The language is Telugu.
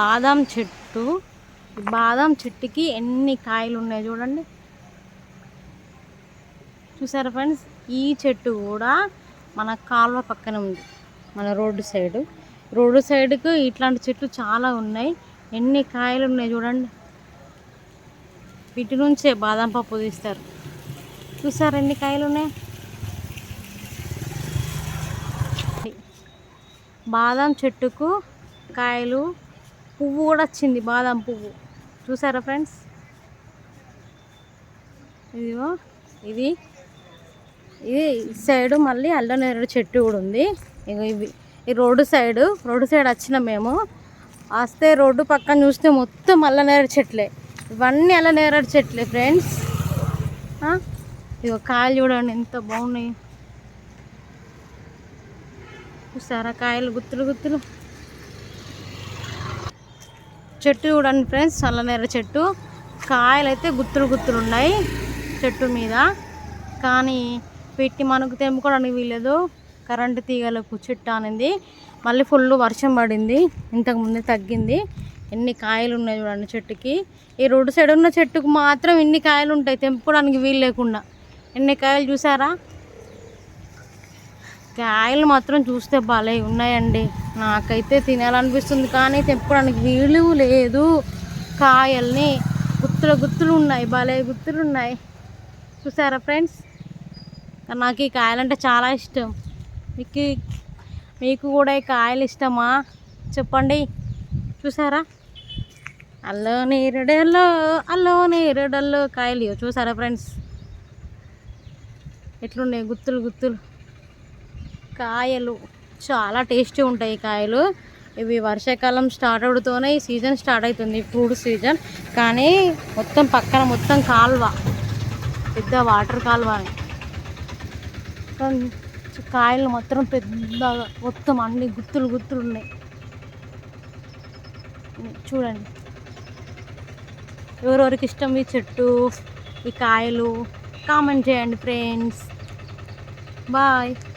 బాదం చెట్టు. బాదం చెట్టుకి ఎన్ని కాయలు ఉన్నాయి చూడండి. చూసారా ఫ్రెండ్స్? ఈ చెట్టు కూడా మన కాలువ పక్కన ఉంది. మన రోడ్డు సైడు. రోడ్డు సైడ్కు ఇట్లాంటి చెట్లు చాలా ఉన్నాయి. ఎన్ని కాయలు ఉన్నాయి చూడండి. వీటి నుంచే బాదం పప్పు తీస్తారు. చూసారు ఎన్ని కాయలు ఉన్నాయి? బాదం చెట్టుకు కాయలు పువ్వు కూడా వచ్చింది బాదం పువ్వు. చూసారా ఫ్రెండ్స్? ఇదిగో ఇది. ఇది సైడ్ మళ్ళీ అల్లనేరుడు చెట్టు కూడా ఉంది. ఇగో ఇవి. ఈ రోడ్డు సైడ్ రోడ్డు సైడ్ వచ్చినాం మేము. వస్తే రోడ్డు పక్కన చూస్తే మొత్తం అల్లనేరుడు చెట్లే. ఇవన్నీ అల్లనేరుడు చెట్లే ఫ్రెండ్స్. ఇగో కాయలు చూడండి ఎంత బాగున్నాయి. చూసారా కాయలు గుత్తులు గుత్తులు? చెట్టు చూడండి ఫ్రెండ్స్ చల్లనేర చెట్టు. కాయలు అయితే గుత్తులు గుత్తులు ఉన్నాయి చెట్టు మీద. కానీ పెట్టి మనకు తెంపుకోవడానికి వీలేదు కరెంటు తీగలకు చెట్టు అనింది. మళ్ళీ ఫుల్ వర్షం పడింది. ఇంతకుముందే తగ్గింది. ఎన్ని కాయలు ఉన్నాయి చూడండి చెట్టుకి. ఈ రోడ్డు సైడ్ ఉన్న చెట్టుకు మాత్రం ఇన్ని కాయలు ఉంటాయి. తెంపుకోవడానికి వీలు లేకుండా. ఎన్ని కాయలు చూసారా? కాయలు మాత్రం చూస్తే భలే ఉన్నాయండి. నాకైతే తినాలనిపిస్తుంది కానీ తెప్పడానికి వీలు లేదు. కాయల్ని గుత్తులు గుత్తులు ఉన్నాయి భలే గుత్తులు ఉన్నాయి. చూసారా ఫ్రెండ్స్? నాకు ఈ కాయలంటే చాలా ఇష్టం. మీకు మీకు కూడా ఈ కాయలు ఇష్టమా? చెప్పండి. చూసారా? అల్లో నేరుడల్లో అల్లో నేరుడల్లో కాయలు చూసారా ఫ్రెండ్స్? ఎట్లున్నాయి గుత్తులు గుత్తులు? కాయలు చాలా టేస్టీ ఉంటాయి కాయలు. ఇవి వర్షాకాలం స్టార్ట్ అవడంతోనే ఈ సీజన్ స్టార్ట్ అవుతుంది ఫ్రూట్ సీజన్. కానీ మొత్తం పక్కన మొత్తం కాలువ పెద్ద వాటర్ కాలువ అని. కాయలు మాత్రం పెద్దగా మొత్తం అన్ని గుత్తులు గుత్తులు ఉన్నాయి. చూడండి. ఎవరెవరికి ఇష్టం ఈ చెట్టు ఈ కాయలు కామెంట్ చేయండి ఫ్రెండ్స్. బాయ్.